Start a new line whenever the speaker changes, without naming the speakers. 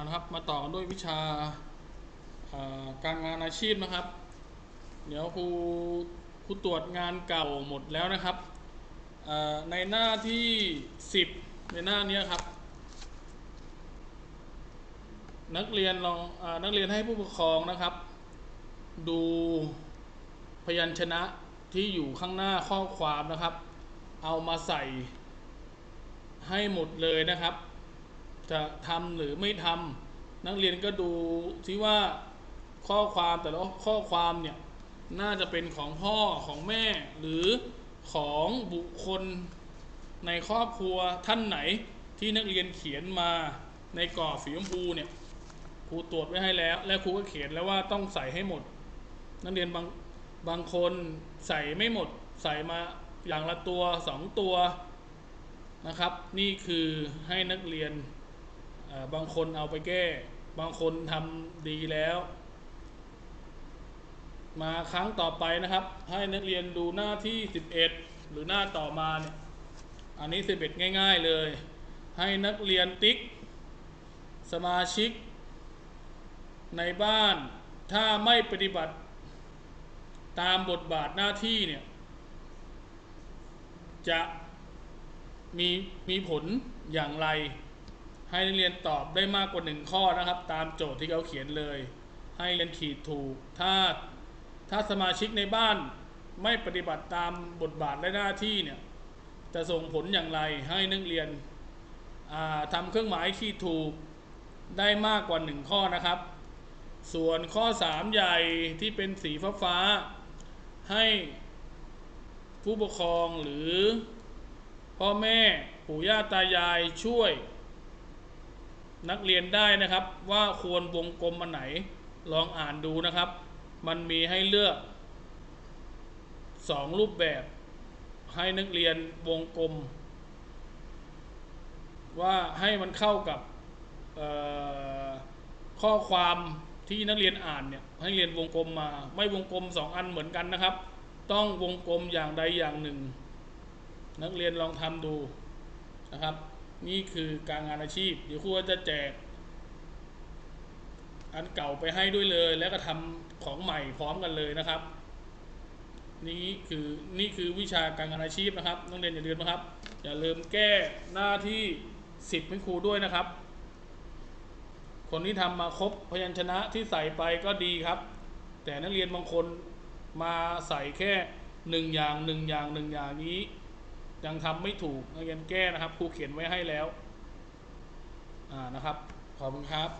เอาละครับมาต่อกันด้วยวิชาาการงานอาชีพนะครับ เดี๋ยวครูครูตรวจงานเก่าหมดแล้วนะครับในหน้าที่ 10 ในหน้านี้ครับ นักเรียนลองอนักเรียนให้ผู้ปกครองนะครับ ดูพยัญชนะที่อยู่ข้างหน้าข้อความนะครับ เอามาใส่ให้หมดเลยนะครับ จะทำหรือไม่ทำนักเรียนก็ดูที่ว่าข้อความแต่ละข้อความเนี่ยน่าจะเป็นของพ่อของแม่ หรือของบุคคลในครอบครัวท่านไหนที่นักเรียนเขียนมาในกรอบสีชมพูเนี่ยครูตรวจไว้ให้แล้ว และครูก็เขียนแล้วว่าต้องใส่ให้หมด นักเรียนบางบางคนใส่ไม่หมด ใส่มาอย่างละตัวสองตัวนะครับ นี่คือให้นักเรียน บางคนเอาไปแก้ บางคนทำดีแล้ว มาครั้งต่อไปนะครับ ให้นักเรียนดูหน้าที่ 11 หรือหน้าต่อมาเนี่ยอันนี้ 11 ง่าย ๆเลย ให้นักเรียนติ๊ก สมาชิก ในบ้านถ้าไม่ปฏิบัติตามบทบาทหน้าที่เนี่ย จะมีมีผลอย่างไร ให้นักเรียนตอบได้มากกว่าหนึ่งข้อนะครับ ตามโจทย์ที่เขาเขียนเลย ให้เรียนขีดถูก ถ้าถ้าสมาชิกในบ้านไม่ปฏิบัติตามบทบาทและหน้าที่เนี่ยจะส่งผลอย่างไรให้นักเรียนอ่าทำเครื่องหมายขีดถูกได้มากกว่าหนึ่งข้อนะครับ ส่วนข้อ 3 ใหญ่ที่เป็นสีฟ้าฟ้าให้ผู้ปกครองหรือพ่อแม่ปู่ย่าตายายช่วย นักเรียนได้นะครับ ว่าควรวงกลมอันไหนลองอ่านดูนะครับ มันมีให้เลือกสองรูปแบบให้นักเรียนวงกลม ว่าให้มันเข้ากับข้อความที่นักเรียนอ่านเนี่ยให้เรียนวงกลมมา ไม่วงกลมสองอันเหมือนกันนะครับ ต้องวงกลมอย่างใดอย่างหนึ่ง นักเรียนลองทำดูนะครับ นี่คือการงานอาชีพเดี๋ยวครูก็จะแจก อันเก่าไปให้ด้วยเลย แล้วก็ทำของใหม่พร้อมกันเลยนะครับ นี่คือนี่คือวิชาการงานอาชีพนะครับนักเรียนอย่าลืมนะครับ อย่าลืมแก้หน้าที่สิบให้ครูด้วยนะครับ คนที่ทำมาครบพยัญชนะที่ใส่ไปก็ดีครับ แต่นักเรียนบางคนมาใส่แค่หนึ่งอย่างหนึ่งอย่างหนึ่งอย่างนี้ ยังทำไม่ถูกนักเรียนแก้นะครับครูเขียนไว้ให้แล้ว อ่านะครับ ขอบคุณครับ